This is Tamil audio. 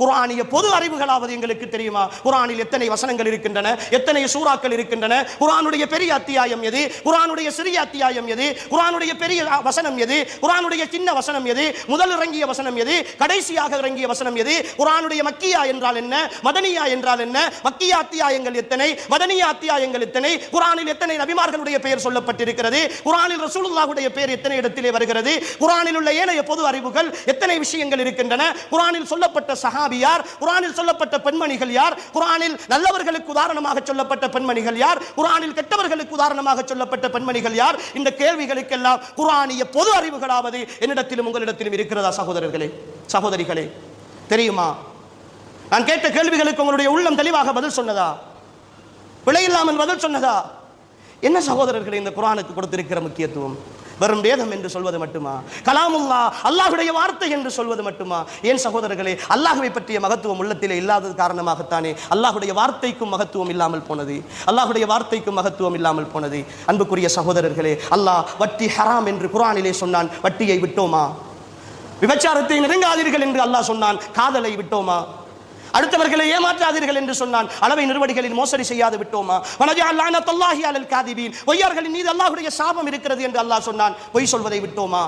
குரானிய பொது அறிவுகளாவது எங்களுக்கு தெரியுமா? குரானில் எத்தனை வசனங்கள் இருக்கின்றன? எத்தனை சூறாக்கள் இருக்கின்றன? குரானுடைய பெரிய அத்தியாயம் எது? குரானுடைய சிறிய அத்தியாயம் எது? குரானுடைய பெரிய வசனம் எது? குரானுடைய சின்ன வசனம் எது? முதல் இறங்கிய வசனம் எது? கடைசியாக இறங்கிய வசனம் எது? குரானுடைய மக்கியா என்றால் என்ன? மதனியா என்றால் என்ன? மக்கியா அத்தியாயங்கள் எத்தனை? மதனியா அத்தியாயங்கள் எத்தனை? குரானில் எத்தனை நபிமார்களுடைய பெயர் சொல்லப்பட்டிருக்கிறது? குரானில் ரசூலுல்லாஹுடைய பெயர் எத்தனை இடத்திலே வருகிறது? குரானில் உள்ள ஏனைய பொது அறிவுகள் எத்தனை விஷயங்கள் இருக்கின்றன? குரானில் சொல்லப்பட்ட சஹாபியார் குரானில் சொல்லப்பட்ட பெண்மணிகள் யார்? குரானில் நல்லவர்களுக்கு உதாரணமாக சொல்லப்பட்ட பெண்மணிகள் யார்? குரானில் கெட்டவர்களுக்கு உதாரணமாக சொல்லப்பட்ட பெண்மணிகள் யார்? இந்த கேள்விகளுக்கெல்லாம் குரானிய பொது அறிவுகளாவது என்னிடத்திலும் உங்களிடத்திலும் இருக்கிறதா சகோதரர்களே? சகோதரிகளே தெரியுமா? நான் கேட்ட கேள்விகளுக்கு உங்களுடைய உள்ளம் தெளிவாக பதில் சொன்னதா? பிழையில்லாமல் பதில் சொன்னதா? என்ன சகோதரர்களை இந்த குரானுக்கு கொடுத்திருக்கிற முக்கியத்துவம்? வெறும் வேதம் என்று சொல்வது மட்டுமா? கலாமுல்லா அல்லாஹுடைய வார்த்தை என்று சொல்வது மட்டுமா? ஏன் சகோதரர்களே அல்லாஹுவை பற்றிய மகத்துவம் உள்ளத்திலே இல்லாதது காரணமாகத்தானே? அல்லாஹுடைய வார்த்தைக்கும் மகத்துவம் இல்லாமல் போனது. அல்லாஹுடைய வார்த்தைக்கும் மகத்துவம் இல்லாமல் போனது. அன்புக்குரிய சகோதரர்களே அல்லாஹ் வட்டி ஹராம் என்று குரானிலே சொன்னான். வட்டியை விட்டோமா? விபச்சாரத்தை நெருங்காதீர்கள் என்று அல்லாஹ் சொன்னான். காதலை விட்டோமா? அடுத்தவர்களை ஏமாற்றாதீர்கள் என்று சொன்னான். அளவை நிறுவடிகளில் மோசடி செய்யாது விட்டோமா? வனஜா அல்லாஹி அலல் காதிபீன். பொய்யார்களின் மீது அல்லாஹுடைய சாபம் இருக்கிறது என்று அல்லாஹ் சொன்னான். பொய் சொல்வதை விட்டோமா?